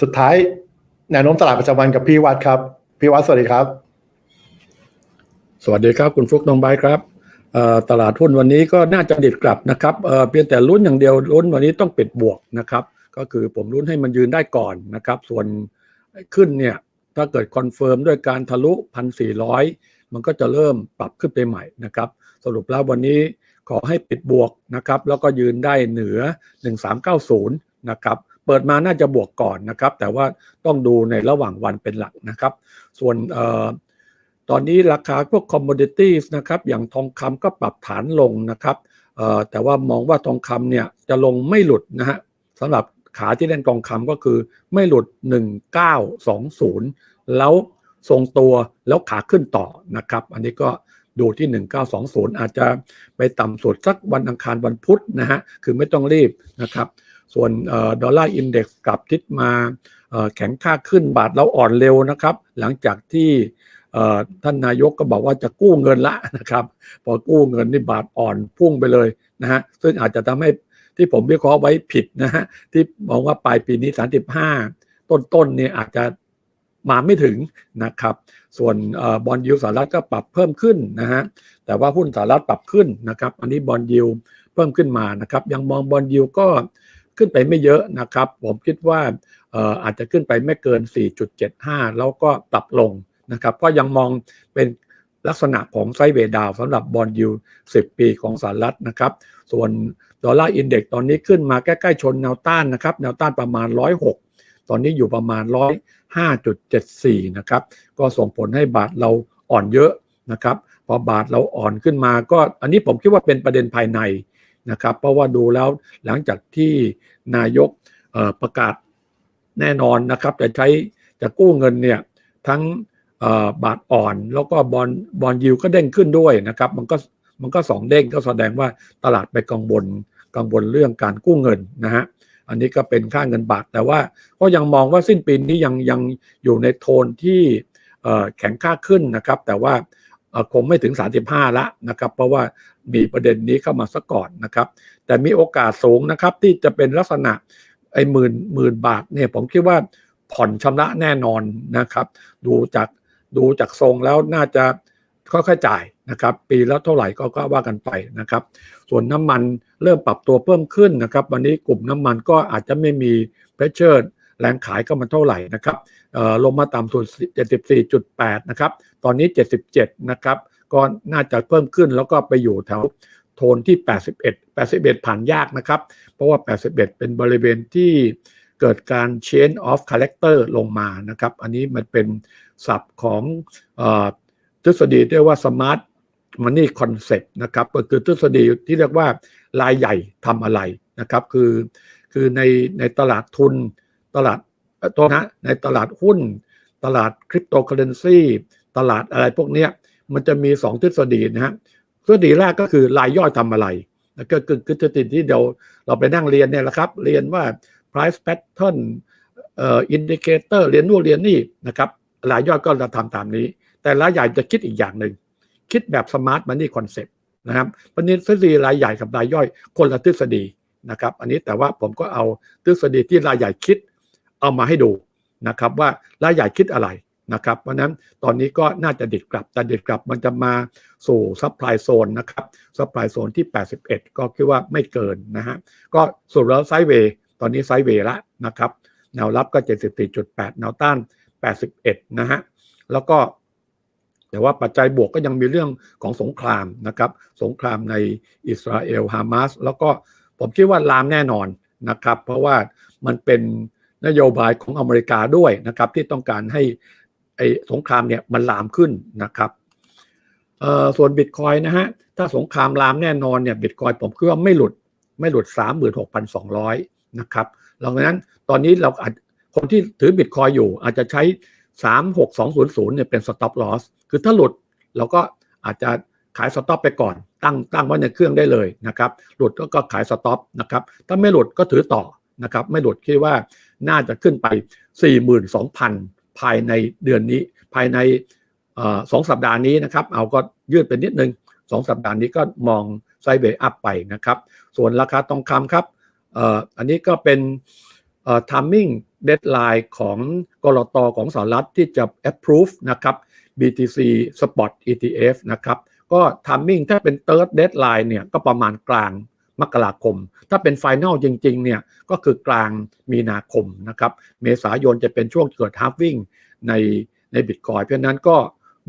สุดท้ายแนวโน้มตลาดประจำวันกับพี่วัดครับ พี่วัดสวัสดีครับ สวัสดีครับคุณฟลุกน้องไบครับตลาดหุ้นวันนี้ก็น่าจะดิดกลับนะครับเพียงแต่ลุ้นอย่างเดียวลุ้นวันนี้ต้องปิดบวกนะครับ ก็คือผมลุ้นให้มันยืนได้ก่อนนะครับ ส่วนขึ้นเนี่ยถ้าเกิดคอนเฟิร์มด้วยการทะลุพันสี่ร้อยมันก็จะเริ่มปรับขึ้นไปใหม่นะครับ สรุปแล้ววันนี้ขอให้ปิดบวกนะครับ แล้วก็ยืนได้เหนือ 1390 นะครับ เปิดมาน่าจะบวกก่อนนะครับ แต่ว่าต้องดูในระหว่างวันเป็นหลักนะครับ ส่วนออตอนนี้ราคาพวก commodities นะครับ อย่างทองคำก็ปรับฐานลงนะครับแต่ว่ามองว่าทองคำเนี่ยจะลงไม่หลุดนะฮะสำหรับขาที่เล่นทองคำก็คือไม่หลุด 1920 แล้วทรงตัวแล้วขาขึ้นต่อนะครับ อันนี้ก็ดูที่ 1920 อาจจะไปต่ำสุดสักวันอังคารวันพุธนะฮะ คือไม่ต้องรีบนะครับ ส่วนดอลลาร์อินเด็กซ์กลับทิศมาแข็งค่าขึ้นบาทเราอ่อนเร็วนะครับ หลังจากที่ท่านนายกก็บอกว่าจะกู้เงินละนะครับ พอกู้เงินนี่บาทอ่อนพุ่งไปเลยนะฮะซึ่งอาจจะทำให้ที่ผมวิเคราะห์ไว้ผิดนะฮะที่มองว่าปลายปีนี้ 35 ต้นๆเนี่ยอาจจะมาไม่ถึงนะครับ ส่วนบอลยูสหรัฐก็ปรับเพิ่มขึ้นนะฮะแต่ว่าหุ้นสหรัฐปรับขึ้นนะครับ อันนี้บอลยูเพิ่มขึ้นมานะครับ ยังมองบอลยูก็ ขึ้นไปไม่เยอะนะครับ ผมคิดว่าอาจจะขึ้นไปไม่เกิน 4.75 แล้วก็ปรับลงนะครับ ก็ยังมองเป็นลักษณะของไซเวดาวสำหรับบอลยู10 ปีของสหรัฐนะครับ ส่วนดอลลาร์อินเด็กซ์ตอนนี้ขึ้นมาใกล้ๆชนแนวต้านนะครับ แนวต้านประมาณ 106 ตอนนี้อยู่ประมาณ 105.74 นะครับ ก็ส่งผลให้บาทเราอ่อนเยอะนะครับ พอบาทเราอ่อนขึ้นมาก็อันนี้ผมคิดว่าเป็นประเด็นภายใน นะครับ เพราะว่าดูแล้วหลังจากที่นายกประกาศแน่นอนนะครับ จะใช้จะกู้เงินเนี่ยทั้งบาทอ่อนแล้วก็บอลบอลยิวก็เด้งขึ้นด้วยนะครับ มันก็มันก็สองเด้งก็แสดงว่าตลาดไปกังวลกังวลเรื่องการกู้เงินนะฮะอันนี้ก็เป็นค่าเงินบาทแต่ว่าก็ยังมองว่าสิ้นปีนี้ยังยังอยู่ในโทนที่แข็งค่าขึ้นนะครับ แต่ว่า คงไม่ถึง 35 ละนะครับ เพราะว่ามีประเด็นนี้เข้ามาซะก่อนนะครับ แต่มีโอกาสสูงนะครับ ที่จะเป็นลักษณะไอ้หมื่นหมื่นบาทเนี่ยผมคิดว่าผ่อนชำระแน่นอนนะครับ ดูจากดูจากทรงแล้วน่าจะค่อยๆจ่ายนะครับ ปีแล้วเท่าไหร่ก็ก็ว่ากันไปนะครับ ส่วนน้ำมันเริ่มปรับตัวเพิ่มขึ้นนะครับ วันนี้กลุ่มน้ำมันก็อาจจะไม่มีเพรสเชอร์แรงขายก็มันเท่าไหร่นะครับ ลงมาต่ำสุด 74.8 นะครับ ตอนนี้ 77 นะครับ ก็น่าจะเพิ่มขึ้นแล้วก็ไปอยู่แถวโทนที่ 81 81 ผ่านยากนะครับ เพราะว่า 81 เป็นบริเวณที่เกิดการ change of character ลงมานะครับ อันนี้มันเป็นศัพท์ของอทฤษฎีเรียกว่า smart money concept นะครับก็คือทฤษฎีที่เรียกว่ารายใหญ่ทำอะไรนะครับ คือคือในในตลาดทุนตลาด ตัวนะในตลาดหุ้น ตลาดคริปโตเคอเรนซีตลาดอะไรพวกเนี้ยมันจะมี 2 ทฤษฎีนะฮะทฤษฎีแรกก็คือรายย่อยทำอะไรแล้วก็คือทฤษฎีที่เดี๋ยวเราไปนั่งเรียนเนี่ยแหละครับ เรียนว่า price pattern เอ่อ indicator เรียนนู่นเรียนนี่นะครับรายย่อยก็จะทำตามนี้ แต่รายใหญ่จะคิดอีกอย่างหนึ่ง คิดแบบ smart money concept นะครับประเด็นทฤษฎีรายใหญ่กับรายย่อยคนละทฤษฎีนะครับ อันนี้แต่ว่าผมก็เอาทฤษฎีที่รายใหญ่คิด เอามาให้ดูนะครับว่ารายใหญ่คิดอะไรนะครับเพราะนั้นตอนนี้ก็น่าจะดิดกลับ แต่ดิดกลับมันจะมาสู่ซัพพลายโซนนะครับซัพพลายโซนที่ 81 ก็คิดว่าไม่เกินนะฮะก็สุดแล้วไซด์เวย์ตอนนี้ไซด์เวย์ละนะครับแนวรับก็ 74.8 แนวต้าน 81 นะฮะแล้วก็แต่ว่าปัจจัยบวกก็ยังมีเรื่องของสงครามนะครับ สงครามในอิสราเอลฮามาสแล้วก็ผมคิดว่าลามแน่นอนนะครับ เพราะว่ามันเป็น นโยบายของอเมริกาด้วยนะครับ ที่ต้องการให้ไอ้สงครามเนี่ยมันลามขึ้นนะครับส่วนบิตคอยนะฮะถ้าสงครามลามแน่นอนเนี่ยบิตคอยผมคิดว่าไม่หลุดไม่หลุด 36,200 นะครับดังนั้นตอนนี้เราอาจคนที่ถือบิตคอยอยู่อาจจะใช้ 36200 เนี่ยเป็น stop loss คือถ้าหลุดเราก็อาจจะขายสต็อปไปก่อน ตั้งตั้งไว้ในเครื่องได้เลยนะครับ หลุดก็ก็ขายสต็อปนะครับ ถ้าไม่หลุดก็ถือต่อนะครับ ไม่หลุดคิดว่า น่าจะขึ้นไป 42,000 ภายในเดือนนี้ ภายในสองสัปดาห์นี้นะครับ เอาก็ยืดไปนิดนึงสองสัปดาห์นี้ก็มองไซเวย์อัพไปนะครับ ส่วนราคาทองคำครับอ,อันนี้ก็เป็นเอ่อ timing เดดไลน์ของกรอตของสหรัฐที่จะ approve นะครับ BTC Spot ETF นะครับ ก็ทามมิ่งถ้าเป็น third deadline เนี่ยก็ประมาณกลาง มกราคม ถ้าเป็น final จริงๆเนี่ยก็คือกลางมีนาคมนะครับ เมษายนจะเป็นช่วงเกิด halving ในในบิตคอยเพราะนั้นก็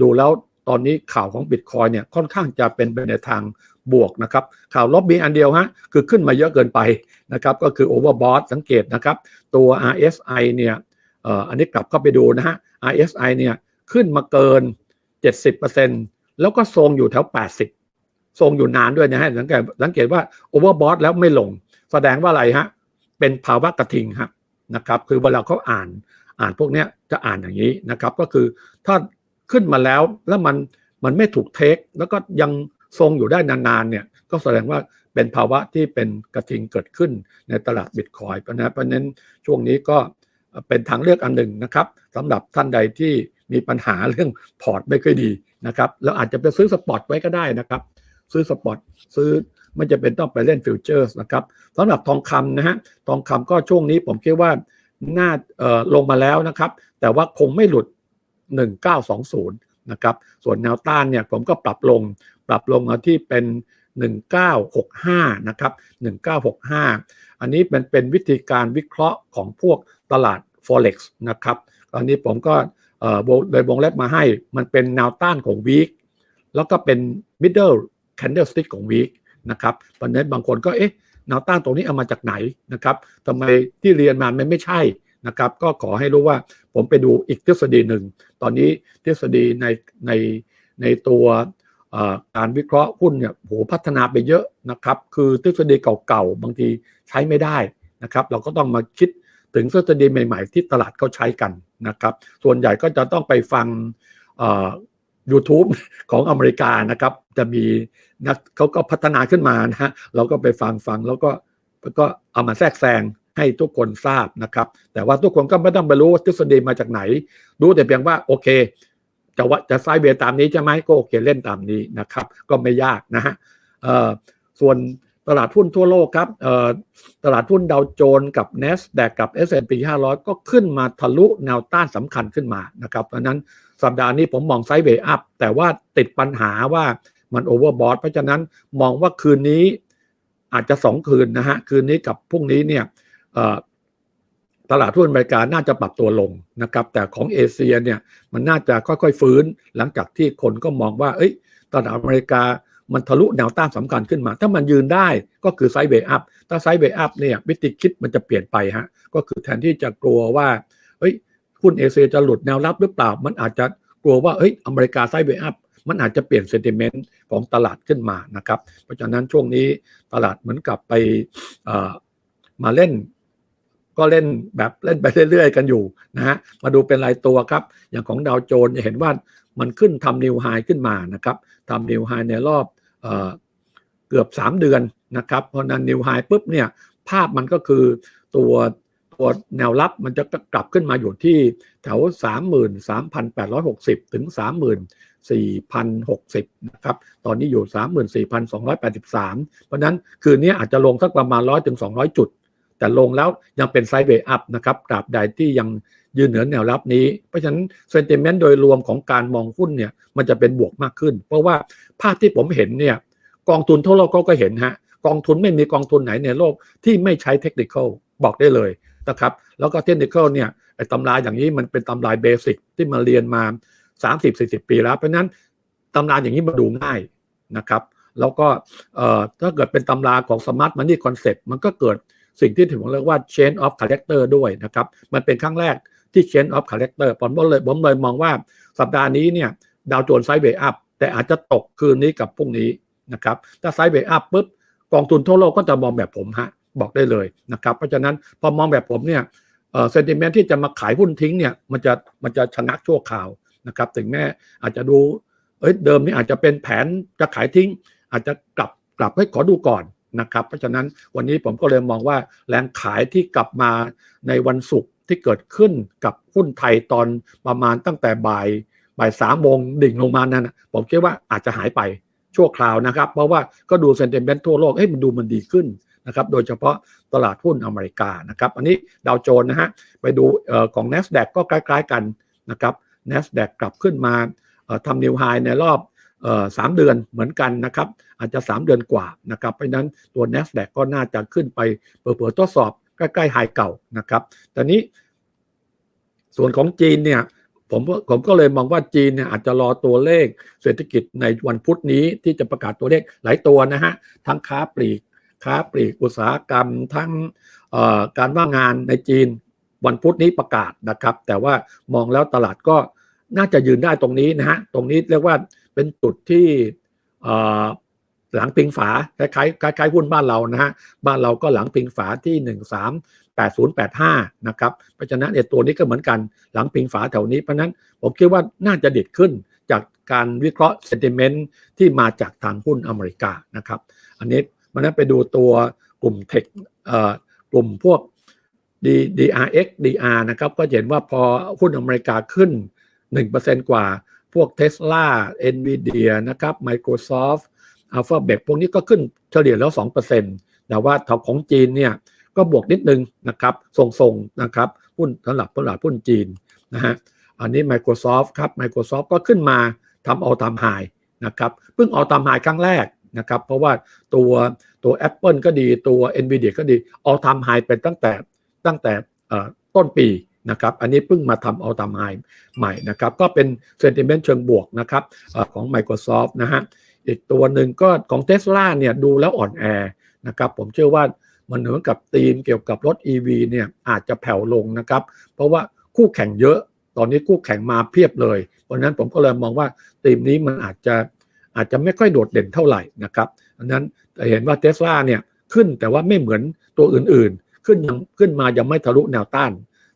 ดูแล้วตอนนี้ข่าวของบิตคอยเนี่ยค่อนข้างจะเป็นไปในทางบวกนะครับ ข่าวลบมีอันเดียวฮะคือขึ้นมาเยอะเกินไปนะครับ ก็คือ overbought สังเกตนะครับ ตัว RSI เนี่ยอันนี้กลับเข้าไปดูนะฮะ RSI เนี่ยขึ้นมาเกิน 70%แล้วก็ทรงอยู่แถว 80 ทรงอยู่นานด้วยนะฮะสังเกตสังเกตว่า overbought แล้วไม่ลง แสดงว่าอะไรฮะ เป็นภาวะกระทิงครับนะครับ คือเวลาเขาอ่านอ่านพวกเนี้ยจะอ่านอย่างนี้นะครับ ก็คือถ้าขึ้นมาแล้วแล้วมันมันไม่ถูกเทค แล้วก็ยังทรงอยู่ได้นานๆเนี่ยก็แสดงว่าเป็นภาวะที่เป็นกระทิงเกิดขึ้นในตลาดบิตคอยน์เพราะนั้นเพราะฉะนั้นช่วงนี้ก็เป็นทางเลือกอันหนึ่งนะครับสำหรับท่านใดที่มีปัญหาเรื่องพอร์ตไม่ค่อยดีนะครับแล้วอาจจะไปซื้อสปอตไว้ก็ได้นะครับ ซื้อสปอตซื้อไม่จะเป็นต้องไปเล่นฟิวเจอร์สนะครับสำหรับทองคำนะฮะทองคำก็ช่วงนี้ผมคิดว่าน่าเออลงมาแล้วนะครับ แต่ว่าคงไม่หลุด 1920 นะครับ ส่วนแนวต้านเนี่ยผมก็ปรับลง ปรับลงมาที่เป็น 1965 นะครับ 1965 อันนี้เป็นเป็นวิธีการวิเคราะห์ของพวกตลาด forex นะครับอันนี้ผมก็เออโดยวงเล็บมาให้ มันเป็นแนวต้านของ week แล้วก็เป็น middle candlestick ของ week นะครับตอนนี้บางคนก็เอ๊ะแนวต้านตรงนี้เอามาจากไหนนะครับทำไมที่เรียนมามันไม่ใช่นะครับ ก็ขอให้รู้ว่าผมไปดูอีกทฤษฎีหนึ่ง ตอนนี้ทฤษฎีในในในตัวการวิเคราะห์หุ้นเนี่ยโหพัฒนาไปเยอะนะครับ คือทฤษฎีเก่าๆ บางทีใช้ไม่ได้นะครับ เราก็ต้องมาคิดถึงทฤษฎีใหม่ ๆ ที่ตลาดเขาใช้กันนะครับ ส่วนใหญ่ก็จะต้องไปฟัง YouTube ของอเมริกานะครับ จะมีนักเขาก็พัฒนาขึ้นมานะฮะเราก็ไปฟังฟังแล้วก็ก็เอามาแทรกแซงให้ทุกคนทราบนะครับ แต่ว่าทุกคนก็ไม่ต้องไปรู้ว่าทฤษฎีมาจากไหน รู้แต่เพียงว่าโอเคจะว่าจะไซเบีย์ตามนี้ใช่ไหมก็โอเคเล่นตามนี้นะครับ ก็ไม่ยากนะฮะส่วน ตลาดหุ้นทั่วโลกครับตลาดหุ้นดาวโจนส์กับ n น s d a q กับ S&P 500 ก็ขึ้นมาทะลุแนวต้านสำคัญขึ้นมานะครับเพราะนั้นสัปดาห์นี้ผมมองไซด์เวย์อัพแต่ว่าติดปัญหาว่ามันโอเวอร์บอทเพราะฉะนั้นมองว่าคืนนี้อาจจะสองคืนนะฮะ คืนนี้กับพรุ่งนี้เนี่ยตลาดหุ้นอเมริกาน่าจะปรับตัวลงนะครับ แต่ของเอเชียเนี่ยมันน่าจะค่อยๆฟื้นหลังจากที่คนก็มองว่า เอ้ยตลาดอเมริกา มันทะลุแนวต้านสำคัญขึ้นมา ถ้ามันยืนได้ก็คือไซด์เวย์อัพถ้าไซด์เวย์อัพเนี่ยวิธีคิดมันจะเปลี่ยนไปฮะก็คือแทนที่จะกลัวว่าเอ้ยหุ้นเอเชียจะหลุดแนวรับหรือเปล่า มันอาจจะกลัวว่าเอ้ยอเมริกาไซด์เวย์อัพมันอาจจะเปลี่ยนเซนติเมนต์ของตลาดขึ้นมานะครับเพราะฉะนั้นช่วงนี้ตลาดเหมือนกับไปเอ่อมาเล่นก็เล่นแบบเล่นไปเรื่อย ๆ กันอยู่นะฮะ มาดูเป็นรายตัวครับ อย่างของดาวโจนส์จะเห็นว่ามันขึ้นทำนิวไฮขึ้นมานะครับทำนิวไฮในรอบ เกือบ 3 เดือนนะครับเพราะนั้นนิวไฮปุ๊บเนี่ยภาพมันก็คือตัวตัวแนวรับมันจะกลับขึ้นมาอยู่ที่แถว 33,860 ถึง 34,060 นะครับ ตอนนี้อยู่ 34,283 เพราะฉะนั้นคืนนี้อาจจะลงสักประมาณ 100 ถึง 200 จุด แต่ลงแล้วยังเป็นไซด์เวย์อัพนะครับตราบใดที่ยัง ยืนเหนือแนวรับนี้ เพราะฉะนั้นเซนติเมนต์โดยรวมของการมองหุ้นเนี่ยมันจะเป็นบวกมากขึ้น เพราะว่าภาพที่ผมเห็นเนี่ยกองทุนทั่วโลกก็เห็นฮะกองทุนไม่มีกองทุนไหนในโลกที่ไม่ใช้เทคนิคบอกได้เลยนะครับแล้วก็เทคนิคเนี่ยไอ้ตำราอย่างนี้มันเป็นตำราเบสิกที่มาเรียนมา 30-40 ปีแล้ว เพราะฉะนั้นตำราอย่างนี้มาดูง่ายนะครับแล้วก็เอ่อถ้าเกิดเป็นตำราของ Smart Money Concept มันก็เกิดสิ่งที่ถึงเรียกว่า change of character ด้วยนะครับ มันเป็นครั้งแรก ที่ change of character ผมเลยผมเลยมองว่าสัปดาห์นี้เนี่ยดาวโจนส์ไซด์เวย์อัพแต่อาจจะตกคืนนี้กับพรุ่งนี้นะครับถ้าไซด์เวย์อัพปุ๊บกองทุนทั่วโลกก็จะมองแบบผมฮะบอกได้เลยนะครับเพราะฉะนั้นพอมองแบบผมเนี่ยเออเซนติเมนต์ที่จะมาขายหุ้นทิ้งเนี่ยมันจะมันจะชะงักชั่วคราวนะครับถึงแม้อาจจะดูเอ้ยเดิมนี่อาจจะเป็นแผนจะขายทิ้ง อาจจะกลับกลับให้ขอดูก่อนนะครับ เพราะฉะนั้นวันนี้ผมก็เลยมองว่าแรงขายที่กลับมาในวันศุกร์ ที่เกิดขึ้นกับหุ้นไทยตอนประมาณตั้งแต่บ่ายบ่ายสามโมงดิ่งลงมานั้นผมคิดว่าอาจจะหายไปชั่วคราวนะครับ เพราะว่าก็ดูเซนเ i เมนต์ทั่วโลกเอ้ยมันดูมันดีขึ้นนะครับโดยเฉพาะตลาดหุ้นอเมริกานะครับ อันนี้ดาวโจนส์นะฮะไปดูออของ NASDAQ ก็คล้ายๆกันนะครับ NASDAQ กลับขึ้นมาทำนิวไฮในรอบออสามเดือนเหมือนกันนะครับ อาจจะ 3 เดือนกว่านะครับเพราะฉะนั้นตัว NASDAQ ก็น่าจะขึ้นไปเปิดๆทดสอบ ใกล้ๆไฮเก่านะครับแต่นี้ ส่วนของจีนเนี่ยผมผมก็เลยมองว่าจีนเนี่ยอาจจะรอตัวเลขเศรษฐกิจในวันพุธนี้ที่จะประกาศตัวเลขหลายตัวนะฮะ ทั้งค้าปลีก ค้าปลีกอุตสาหกรรม ทั้งการว่างงานในจีนวันพุธนี้ประกาศนะครับ แต่ว่ามองแล้วตลาดก็น่าจะยืนได้ตรงนี้นะฮะ ตรงนี้เรียกว่าเป็นจุดที่ หลังปิงฝาคล้ายๆคล้ายๆหุ้นบ้านเรานะฮะบ้านเราก็หลังปิงฝาที่ 1 3 8 0 8 5 นะครับเพราะฉะนั้นเนี่ยตัวนี้ก็เหมือนกันหลังปิงฝาแถวนี้เพราะนั้นผมคิดว่าน่าจะเดิดขึ้นจากการวิเคราะห์เซนติเมนต์ที่มาจากทางหุ้นอเมริกานะครับ อันนี้มันนั้นไปดูตัวกลุ่มเทคเอ่อกลุ่มพวก D DRX DR นะครับก็เห็นว่าพอหุ้นอเมริกาขึ้น 1%กว่าพวก Tesla Nvidia นะครับ Microsoft Alphabet พวกนี้ก็ขึ้นเฉลี่ยแล้ว 2%แต่ว่าแถวของจีนเนี่ยก็บวกนิดนึงนะครับส่งๆนะครับหุ้นสำหรับตลาดหุ้นจีนนะฮะอันนี้ Microsoft ครับ Microsoft ก็ขึ้นมาทำเอาทำไฮนะครับเพิ่งเอาทำไฮครั้งแรกนะครับเพราะว่าตัวตัว Apple ก็ดีตัว Nvidia ก็ดีเอาทำไฮเป็นตั้งแต่ตั้งแต่ต้นปีนะครับอันนี้เพิ่งมาทำเอาทำไฮใหม่นะครับก็เป็นเซนติเมนต์เชิงบวกนะครับอของ Microsoft นะฮะ อีกตัวหนึ่งก็ของ Tesla เนี่ยดูแล้วอ่อนแอนะครับผมเชื่อว่ามันเหมือนกับธีมเกี่ยวกับรถ EV เนี่ยอาจจะแผ่วลงนะครับ เพราะว่าคู่แข่งเยอะตอนนี้คู่แข่งมาเพียบเลย เพราะนั้นผมก็เลยมองว่าธีมนี้มันอาจจะอาจจะไม่ค่อยโดดเด่นเท่าไหร่นะครับอันนั้นจะเห็นว่า Tesla เนี่ยขึ้นแต่ว่าไม่เหมือนตัวอื่นๆ ขึ้นยังขึ้นมายังไม่ทะลุแนวต้าน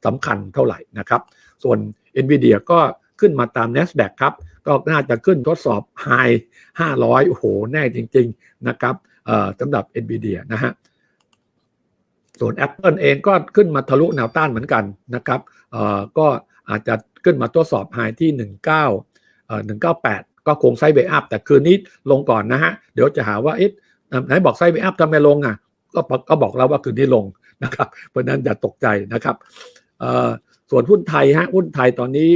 สำคัญเท่าไหร่นะครับ ส่วน NVIDIA ก็ ขึ้นมาตาม NASDAQ ครับ ก็น่าจะขึ้นทดสอบไฮ500 โอ้โห แน่จริง ๆ นะครับสำหรับ NVIDIA นะฮะ ส่วน Apple เองก็ขึ้นมาทะลุแนวต้านเหมือนกันนะครับก็อาจจะขึ้นมาทดสอบไฮที่ 19เอ่อ198 ก็คงไซด์เวอัพแต่คืนนี้ลงก่อนนะฮะ เดี๋ยวจะหาว่าเอ๊ะไหนบอกไซด์เวอัพทำไมลงอะก็ก็บอกแล้วว่าคืนนี้ลงนะครับ เพราะนั้นอย่าตกใจนะครับส่วนหุ้นไทยฮะหุ้นไทยตอนนี้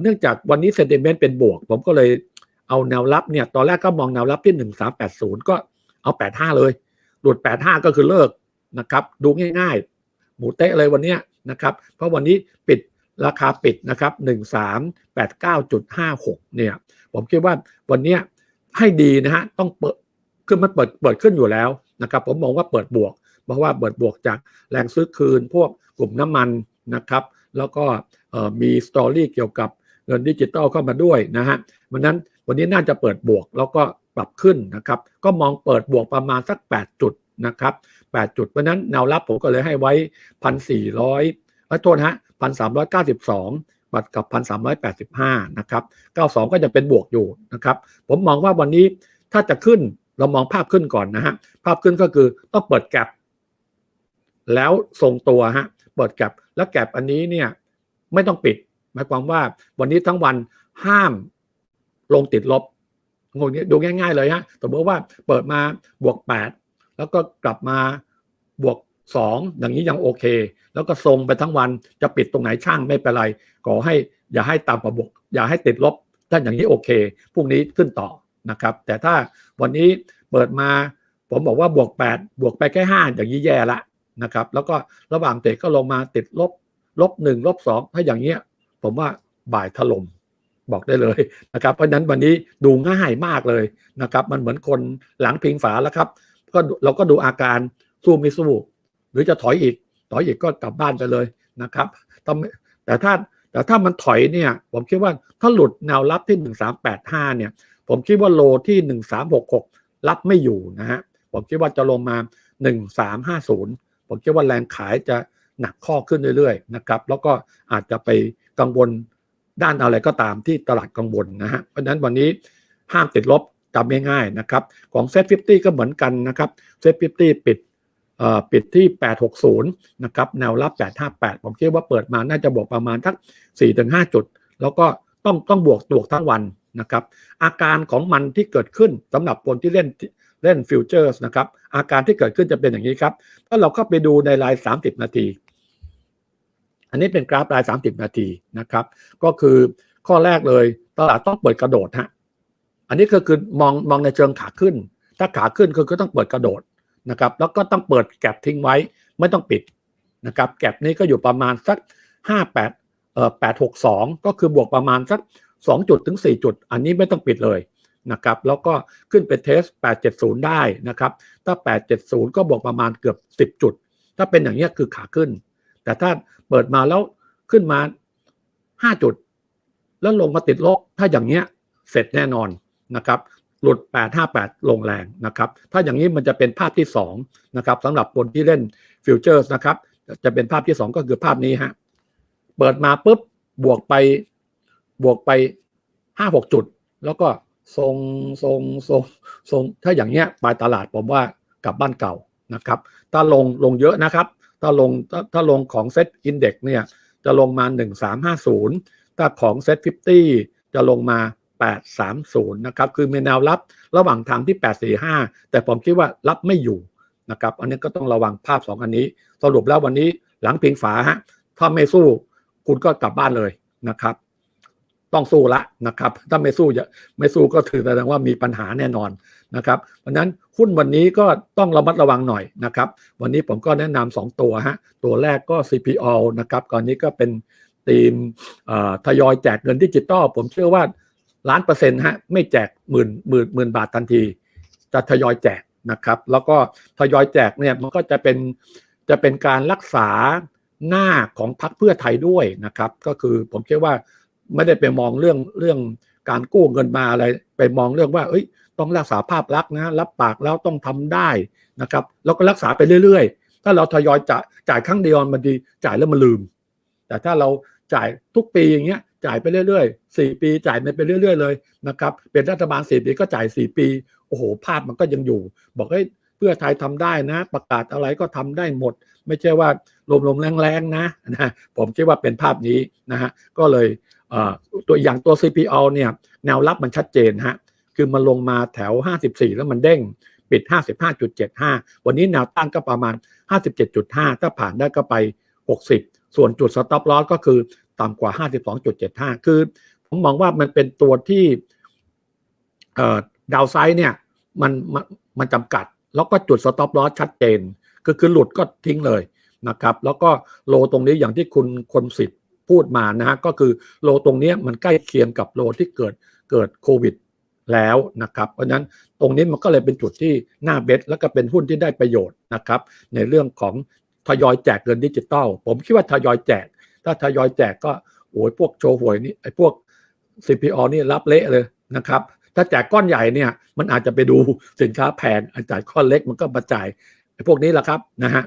เนื่องจากวันนี้เซนติเมนต์เป็นบวก ผมก็เลยเอาแนวรับเนี่ย ตอนแรกก็มองแนวรับที่1380ก็เอา85เลย หลุด85ก็คือเลิกนะครับ ดูง่ายๆ หมูเตะเลยวันนี้นะครับ เพราะวันนี้ปิดราคาปิดนะครับ1389.56เนี่ย ผมคิดว่าวันนี้ให้ดีนะฮะ ต้องเปิดคือมันเปิดเปิดขึ้นอยู่แล้วนะครับ ผมมองว่าเปิดบวก เพราะว่าเปิดบวกจากแรงซื้อคืนพวกกลุ่มน้ำมันนะครับ แล้วก็มีสตอรี่เกี่ยวกับเงินดิจิตอลเข้ามาด้วยนะฮะวันนั้นวันนี้น่าจะเปิดบวกแล้วก็ปรับขึ้นนะครับ ก็มองเปิดบวกประมาณสัก 8 จุดนะครับ 8 จุด เพราะนั้นแนวรับผมก็เลยให้ไว้ 1,400ขอโทษนะฮะ 1,392 บัตรกับ 1,385 นะครับ 92 ก็จะเป็นบวกอยู่นะครับ ผมมองว่าวันนี้ถ้าจะขึ้นเรามองภาพขึ้นก่อนนะฮะ ภาพขึ้นก็คือต้องเปิดแกลบแล้วทรงตัวฮะ เปิดแกลบ แล้วแกลบอันนี้เนี่ยไม่ต้องปิด หมายความว่าวันนี้ทั้งวันห้ามลงติดลบงงนี้ดูง่าย ๆ เลยฮะสมมติว่าเปิดมาบวก 8 แล้วก็กลับมาบวก 2 อย่างนี้ยังโอเค แล้วก็ทรงไปทั้งวันจะปิดตรงไหนช่างไม่เป็นไรขอให้อย่าให้ต่ำกว่าบวก อย่าให้ติดลบถ้าอย่างนี้โอเคพรุ่งนี้ขึ้นต่อนะครับ แต่ถ้าวันนี้เปิดมาผมบอกว่าบวก 8 บวกไปแค่ 5 อย่างนี้แย่ละ นะครับ แล้วก็ระหว่างเตะก็ลงมาติดลบลบหนึ่งลบสองถ้าอย่างเงี้ย ผมว่าบ่ายถล่มบอกได้เลยนะครับ เพราะฉะนั้นวันนี้ดูง่ายมากเลยนะครับ มันเหมือนคนหลังพิงฝาแล้วครับ ก็เราก็ดูอาการสู้ไม่สู้หรือจะถอยอีก ถอยอีกก็กลับบ้านไปเลยนะครับแต่ถ้าแต่ถ้ามันถอยเนี่ย ผมคิดว่าถ้าหลุดแนวรับที่ 1385 เนี่ย ผมคิดว่าโลที่ 1366 รับไม่อยู่นะฮะ ผมคิดว่าจะลงมา 1350 ผมคิดว่าแรงขายจะหนักข้อขึ้นเรื่อยๆนะครับ แล้วก็อาจจะไปกังวลด้านอะไรก็ตามที่ตลาดกังวลนะฮะ เพราะฉะนั้นวันนี้ห้ามติดลบจำง่ายๆนะครับ ของเซ็ต50ก็เหมือนกันนะครับเซ็ต50ปิดอ่อปิดที่ 860 นะครับ แนวรับ 858 ผมคิดว่าเปิดมาน่าจะบวกประมาณทัก 4-5 จุด แล้วก็ต้องต้องบวกบวกทั้งวันนะครับ อาการของมันที่เกิดขึ้นสำหรับคนที่เล่น เล่นฟิวเจอร์สนะครับ อาการที่เกิดขึ้นจะเป็นอย่างนี้ครับ ถ้าเราเข้าไปดูในราย 30 นาที อันนี้เป็นกราฟราย 30 นาทีนะครับ ก็คือข้อแรกเลยตลาดต้องเปิดกระโดดฮะอันนี้ก็คือมองมองในเชิงขาขึ้น ถ้าขาขึ้นคือก็ต้องเปิดกระโดดนะครับ แล้วก็ต้องเปิดแก็บทิ้งไว้ ไม่ต้องปิดนะครับแก็บนี้ก็อยู่ประมาณสัก 58เอ่อ862 ก็คือบวกประมาณสัก 2 จุดถึง 4 จุด อันนี้ไม่ต้องปิดเลย นะครับแล้วก็ขึ้นเป็นเทส 870 ได้นะครับถ้า 870 ก็บวกประมาณเกือบ 10 จุด ถ้าเป็นอย่างนี้ยคือขาขึ้น แต่ถ้าเปิดมาแล้วขึ้นมา 5 จุด แล้วลงมาติดลบถ้าอย่างเงี้ยเสร็จแน่นอนนะครับหลุด 858 ลงแรงนะครับ ถ้าอย่างนี้มันจะเป็นภาพที่2นะครับสำหรับคนที่เล่นฟิวเจอร์สนะครับจะเป็นภาพที่ 2 ก็คือภาพนี้ฮะเปิดมาปุ๊บบวกไปบวกไป 5-6 จุด แล้วก็ ทรงทรงทรงทรงถ้าอย่างเงี้ยปลายตลาดผมว่ากลับบ้านเก่านะครับ ถ้าลงลงเยอะนะครับ ถ้าลงถ้าถ้าลงของเซ็ตอินเด็กเนี่ยจะลงมา 1350 ถ้าของเซ็ต50 จะลงมา 830 นะครับ คือมีแนวรับระหว่างทางที่ 845 แต่ผมคิดว่ารับไม่อยู่นะครับ อันนี้ก็ต้องระวังภาพ 2 อันนี้ สรุปแล้ววันนี้หลังพิงฝาฮะถ้าไม่สู้คุณก็กลับบ้านเลยนะครับ ต้องสู้ละนะครับ ถ้าไม่สู้จะไม่สู้ก็ถือแสดงว่ามีปัญหาแน่นอนนะครับเพราะนั้นหุ้นวันนี้ก็ต้องระมัดระวังหน่อยนะครับ วันนี้ผมก็แนะนำสองตัวฮะตัวแรกก็ CPO นะครับก่อนนี้ก็เป็นทีมทยอยแจกเงินดิจิตอลผมเชื่อว่าล้านเปอร์เซ็นต์ฮะไม่แจกหมื่นหมื่นหมื่นบาททันที จะทยอยแจกนะครับ แล้วก็ทยอยแจกเนี่ยมันก็จะเป็นจะเป็นการรักษาหน้าของพรรคเพื่อไทยด้วยนะครับ ก็คือผมเชื่อว่า ไม่ได้ไปมองเรื่องเรื่องการกู้เงินมาอะไร ไปมองเรื่องว่า เอ้ย ต้องรักษาภาพลักษณ์นะ รับปากแล้วต้องทำได้นะครับ แล้วก็รักษาไปเรื่อยๆ ถ้าเราทยอยจ่ายจ่ายครั้งเดียวมันดีจ่ายแล้วมันลืม แต่ถ้าเราจ่ายทุกปีอย่างเงี้ย จ่ายไปเรื่อยๆสี่ปีจ่ายไปเรื่อยๆเลยนะครับ เป็นรัฐบาลสี่ปีก็จ่ายสี่ปีโอ้โห ภาพมันก็ยังอยู่ บอกให้ยเพื่อไทยทำได้นะ ประกาศอะไรก็ทำได้หมด ไม่ใช่ว่าลมๆแรงๆนะนะ ผมคิดว่าเป็นภาพนี้นะฮะก็เลย ตัวอย่างตัว CPO เนี่ยแนวรับมันชัดเจนฮะคือมันลงมาแถว 54 แล้วมันเด้งปิด 55.75 วันนี้แนวต้านก็ประมาณ 57.5 ถ้าผ่านได้ก็ไป 60 ส่วนจุด stop loss ก็คือต่ำกว่า 52.75 คือผมมองว่ามันเป็นตัวที่ดาวไซด์เนี่ยมันมันมันจำกัด แล้วก็จุด stop loss ชัดเจน ก็คือหลุดก็ทิ้งเลยนะครับ แล้วก็โลตรงนี้อย่างที่คุณคนสิทธิ์ พูดมานะฮะก็คือโลตรงนี้มันใกล้เคียงกับโลที่เกิดเกิดโควิดแล้วนะครับเพราะฉะนั้นตรงนี้มันก็เลยเป็นจุดที่น่าเบสแล้วก็เป็นหุ้นที่ได้ประโยชน์นะครับ ในเรื่องของทยอยแจกเงินดิจิตอลผมคิดว่าทยอยแจก ถ้าทยอยแจกก็โอ้ยพวกโชว์หวยนี่ไอ้พวก CPO นี่รับเละเลยนะครับ ถ้าแจกก้อนใหญ่เนี่ยมันอาจจะไปดูสินค้าแพงอาจจ่ายก้อนเล็กมันก็มาจ่ายไอ้พวกนี้แหละครับนะฮะ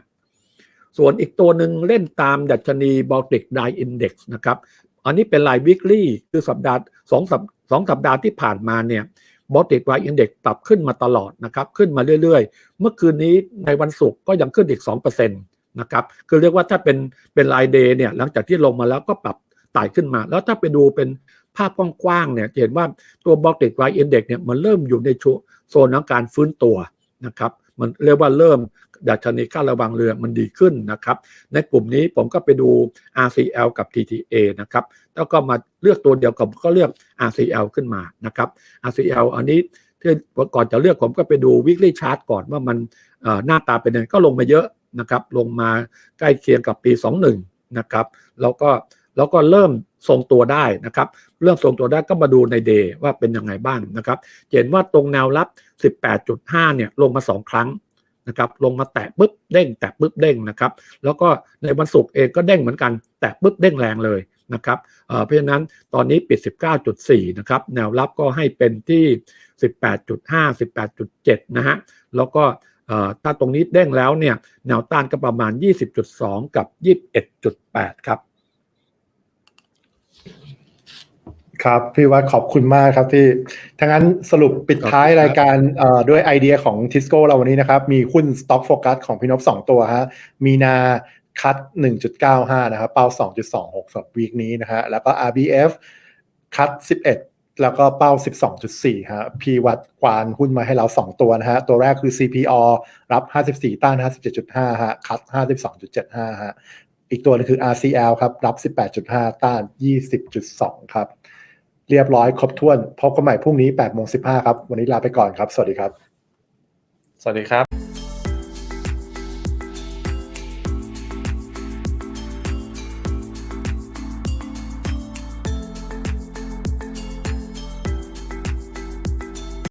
ส่วนอีกตัวหนึ่งเล่นตามดัชนี Baltic Dye Index นะครับ อันนี้เป็นราย weekly คือสัปดาห์สองสัปสองสัปดาห์ที่ผ่านมาเนี่ย Baltic Dye Index ปรับขึ้นมาตลอดนะครับ ขึ้นมาเรื่อยๆ เมื่อคืนนี้ในวันศุกร์ก็ยังขึ้นอีก 2%นะครับ คือเรียกว่าถ้าเป็นเป็นรายเดย์เนี่ยหลังจากที่ลงมาแล้วก็ปรับไต่ขึ้นมา แล้วถ้าไปดูเป็นภาพกว้างๆเนี่ยจะเห็นว่าตัว Baltic Dye Index เนี่ยมันเริ่มอยู่ในโซนของการฟื้นตัวนะครับ มันเรียกว่าเริ่ม ดัชนีค่าระวังเรือมันดีขึ้นนะครับ ในกลุ่มนี้ผมก็ไปดู RCL กับ TTA นะครับ แล้วก็มาเลือกตัวเดียวกับก็เลือก RCL ขึ้นมานะครับ RCL อันนี้ที่ก่อนจะเลือกผมก็ไปดู weekly chart ก่อนว่ามันหน้าตาเป็นยังไงก็ลงมาเยอะนะครับ ลงมาใกล้เคียงกับปี 21 นะครับ แล้วก็แล้วก็เริ่มทรงตัวได้นะครับ เรื่องทรงตัวได้ก็มาดูในเดย์ว่าเป็นยังไงบ้างนะครับ เห็นว่าตรงแนวรับ 18.5 เนี่ยลงมา 2 ครั้ง นะครับลงมาแตะปุ๊บเด้งแตะปุ๊บเด้งนะครับแล้วก็ในวันศุกร์เองก็เด้งเหมือนกันแตะปุ๊บเด้งแรงเลยนะครับเเพราะฉะนั้นตอนนี้ปิด 19.4 นะครับแนวรับก็ให้เป็นที่ 18.5 18.7 นะฮะแล้วก็ถ้าตรงนี้เด้งแล้วเนี่ยแนวต้านก็ประมาณ 20.2 กับ 21.8 ครับ ครับพี่วัดขอบคุณมากครับที่ทั้างนั้นสรุปปิดท้ายขอบคุณครับรายการเอ่อด้วยไอเดียของทิสโก้เราวันนี้นะครับ มีหุ้น Stock Focus ของพี่นพสองตัวฮะมีนาคัด 1.95 นะครับ เป้า 2.26สำหรับวีคนี้นะฮะแล้วก็ RBF คัด 11 แล้วก็เป้า 12.4 ฮะ P วัดควานหุ้นมาให้เรา 2 ตัวนะฮะ ตัวแรกคือ CPO รับ 54 ต้าน 57.5 ฮะ คัด 52.75 ฮะ อีกตัวนึงคือ RCL ครับ รับ 18.5 ต้าน 20.2 ครับ เรียบร้อยครบถ้วนพบกันใหม่พรุ่งนี้8โมง15ครับ วันนี้ลาไปก่อนครับ สวัสดีครับ สวัสดีครับ